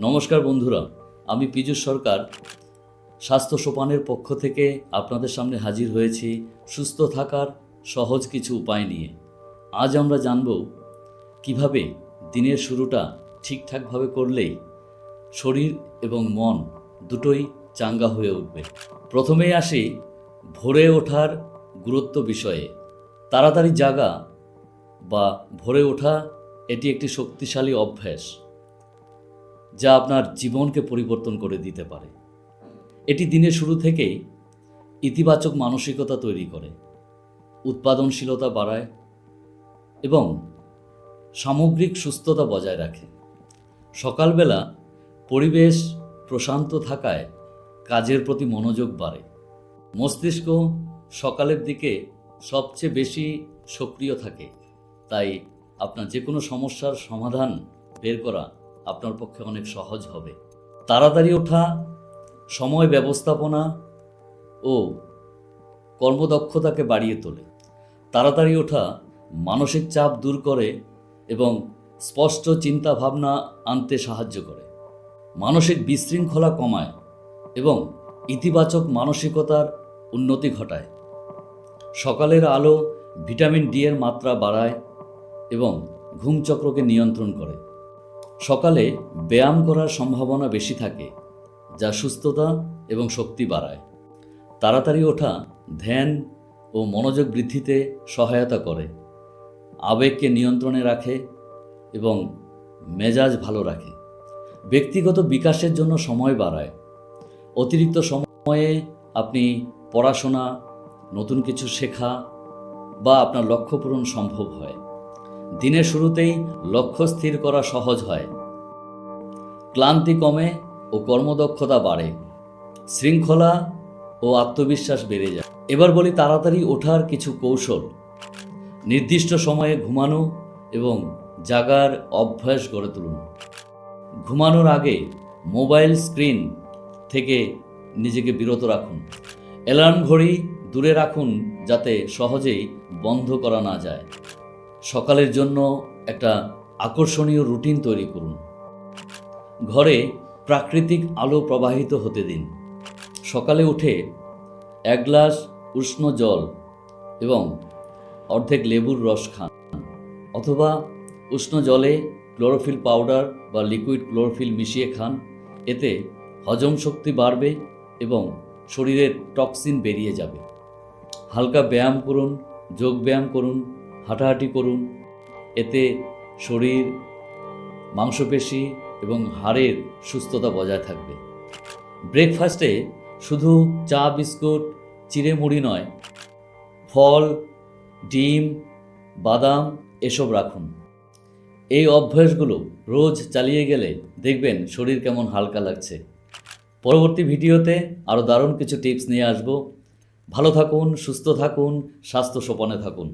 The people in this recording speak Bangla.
নমস্কার বন্ধুরা, আমি পীযূষ সরকার। স্বাস্থ্য সোপানের পক্ষ থেকে আপনাদের সামনে হাজির হয়েছি সুস্থ থাকার সহজ কিছু উপায় নিয়ে। আজ আমরা জানব কীভাবে দিনের শুরুটা ঠিকঠাকভাবে করলেই শরীর এবং মন দুটোই চাঙ্গা হয়ে উঠবে। প্রথমেই আসি ভোরে ওঠার গুরুত্ব বিষয়ে। তাড়াতাড়ি জাগা বা ভোরে ওঠা এটি একটি শক্তিশালী অভ্যাস। যা আপনার জীবনকে পরিবর্তন করে দিতে পারে। এটি দিনের শুরু থেকেই ইতিবাচক মানসিকতা তৈরি করে, উৎপাদনশীলতা বাড়ায় এবং সামগ্রিক সুস্থতা বজায় রাখে। সকালবেলা পরিবেশ প্রশান্ত থাকায় কাজের প্রতি মনোযোগ বাড়ে। মস্তিষ্ক সকালের দিকে সবচেয়ে বেশি সক্রিয় থাকে, তাই আপনার যে কোনো সমস্যার সমাধান বের করা আপনার পক্ষে অনেক সহজ হবে। তাড়াতাড়ি ওঠা, সময় ব্যবস্থাপনা ও কর্মদক্ষতাকে বাড়িয়ে তোলে। তাড়াতাড়ি ওঠা মানসিক চাপ দূর করে এবং স্পষ্ট চিন্তা ভাবনা আনতে সাহায্য করে। মানসিক বিশৃঙ্খলা কমায় এবং ইতিবাচক মানসিকতার উন্নতি ঘটায়। সকালের আলো ভিটামিন ডি এর মাত্রা বাড়ায় এবং ঘুমচক্রকে নিয়ন্ত্রণ করে। সকালে ব্যায়াম করার সম্ভাবনা বেশি থাকে, যা সুস্থতা এবং শক্তি বাড়ায়। তাড়াতাড়ি ওঠা, ধ্যান ও মনোযোগ বৃদ্ধিতে সহায়তা করে, আবেগকে নিয়ন্ত্রণে রাখে এবং মেজাজ ভালো রাখে। ব্যক্তিগত বিকাশের জন্য সময় বাড়ায়। অতিরিক্ত সময়ে আপনি পড়াশোনা, নতুন কিছু শেখা বা আপনার লক্ষ্য পূরণ সম্ভব হয়। দিনের শুরুতেই লক্ষ্য স্থির করা সহজ হয়। ক্লান্তি কমে ও কর্মদক্ষতা বাড়ে। শৃঙ্খলা ও আত্মবিশ্বাস বেড়ে যায়। এবার বলি তাড়াতাড়ি ওঠার কিছু কৌশল। নির্দিষ্ট সময়ে ঘুমানো এবং জাগার অভ্যাস গড়ে তুলুন। ঘুমানোর আগে মোবাইল স্ক্রিন থেকে নিজেকে বিরত রাখুন। অ্যালার্ম ঘড়ি দূরে রাখুন যাতে সহজেই বন্ধ করা না যায়। সকালের জন্য একটা আকর্ষণীয় রুটিন তৈরি করুন। ঘরে প্রাকৃতিক আলো প্রবাহিত হতে দিন। সকালে উঠে এক গ্লাস উষ্ণ জল এবং অর্ধেক লেবুর রস খান অথবা উষ্ণ জলে ক্লোরোফিল পাউডার বা লিকুইড ক্লোরোফিল মিশিয়ে খান। এতে হজম শক্তি বাড়বে এবং শরীরের টক্সিন বেরিয়ে যাবে। হালকা ব্যায়াম করুন, যোগ ব্যায়াম করুন হাঁটাহাঁটি করুন। এতে শরীর, মাংসপেশি এবং হাড়ের সুস্থতা বজায় থাকবে। ব্রেকফাস্টে শুধু চা, বিস্কুট চিড়ে মুড়ি নয়, ফল, ডিম, বাদাম এসব রাখুন। এই অভ্যাসগুলো রোজ চালিয়ে গেলে দেখবেন শরীর কেমন হালকা লাগছে। পরবর্তী ভিডিওতে আরও দারুণ কিছু টিপস নিয়ে আসব। ভালো থাকুন, সুস্থ থাকুন, স্বাস্থ্য সোপানে থাকুন।